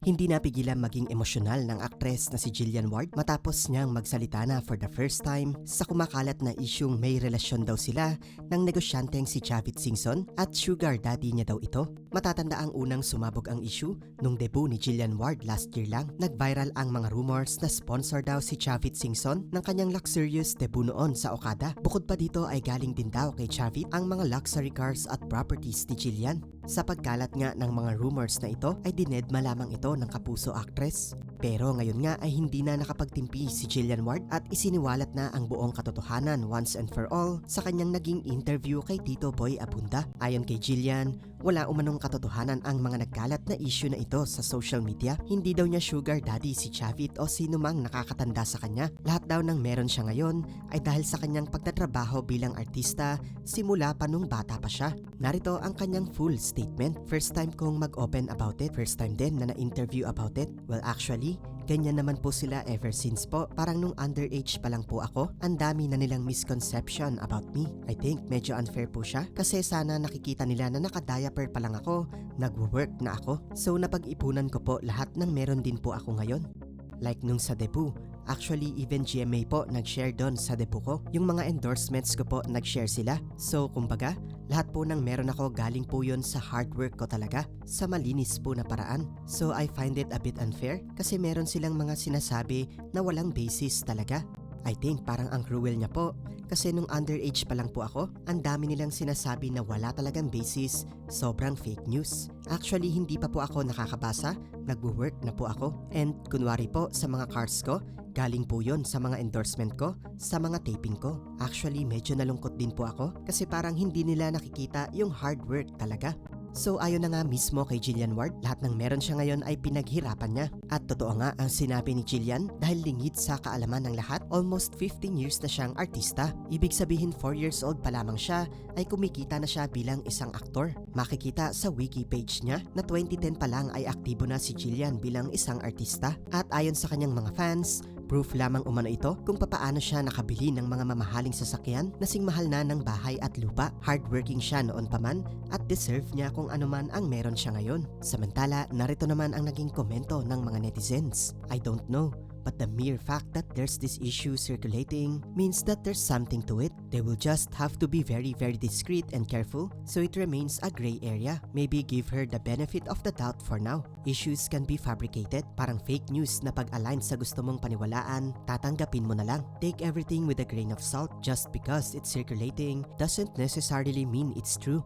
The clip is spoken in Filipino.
Hindi napigilan maging emosyonal ng aktres na si Jillian Ward matapos niyang magsalita na for the first time sa kumakalat na isyung may relasyon daw sila ng negosyanteng si Javit Singson at sugar daddy niya daw ito. Matatanda ang unang sumabog ang issue nung debut ni Jillian Ward last year lang. Nag-viral ang mga rumors na sponsor daw si Javit Singson ng kanyang luxurious debut noon sa Okada. Bukod pa dito ay galing din daw kay Javit ang mga luxury cars at properties ni Jillian. Sa pagkalat nga ng mga rumors na ito ay dinedma lamang ito ng kapuso actress. Pero ngayon nga ay hindi na nakapagtimpi si Jillian Ward at isiniwalat na ang buong katotohanan once and for all sa kanyang naging interview kay Tito Boy Abunda. Ayon kay Jillian, wala umanong katotohanan ang mga nagkalat na issue na ito sa social media. Hindi daw niya sugar daddy si Chavit o sino mang nakakatanda sa kanya. Lahat daw ng meron siya ngayon ay dahil sa kanyang pagtatrabaho bilang artista simula pa nung bata pa siya. Narito ang kanyang full statement. First time kong mag-open about it. First time din na na-interview about it. Well actually, ganyan naman po sila ever since po. Parang nung underage pa lang po ako, ang dami na nilang misconception about me. I think medyo unfair po siya kasi sana nakikita nila na naka-diaper pa lang ako, nagwo-work na ako. So napag-ipunan ko po lahat ng meron din po ako ngayon. Like nung sa debut, Actually, even GMA po nag-share doon sa debut ko. Yung mga endorsements ko po nag-share sila. So, kumbaga, lahat po ng meron ako galing po yon sa hard work ko talaga. Sa malinis po na paraan. So, I find it a bit unfair kasi meron silang mga sinasabi na walang basis talaga. I think parang ang cruel niya po kasi nung underage pa lang po ako, ang dami nilang sinasabi na wala talagang basis, sobrang fake news. Actually, hindi pa po ako nakakabasa, nagwo-work na po ako. And kunwari po sa mga cars ko, galing po yon sa mga endorsement ko, sa mga taping ko. Actually, medyo nalungkot din po ako kasi parang hindi nila nakikita yung hard work talaga. So ayon na nga mismo kay Jillian Ward, lahat ng meron siya ngayon ay pinaghirapan niya. At totoo nga ang sinabi ni Jillian dahil lingid sa kaalaman ng lahat, almost 15 years na siyang artista. Ibig sabihin 4 years old pa lamang siya ay kumikita na siya bilang isang aktor. Makikita sa wiki page niya na 2010 pa lang ay aktibo na si Jillian bilang isang artista. At ayon sa kanyang mga fans, Proof lamang umano ito kung papaano siya nakabili ng mga mamahaling sasakyan na sing mahal na ng bahay at lupa. Hardworking siya noon pa man at deserve niya kung ano man ang meron siya ngayon. Samantala, narito naman ang naging komento ng mga netizens. I don't know, but the mere fact that there's this issue circulating means that there's something to it. They will just have to be very very discreet and careful so it remains a gray area. Maybe give her the benefit of the doubt for now. Issues can be fabricated, parang fake news na pag-align sa gusto mong paniwalaan, tatanggapin mo na lang. Take everything with a grain of salt just because it's circulating doesn't necessarily mean it's true.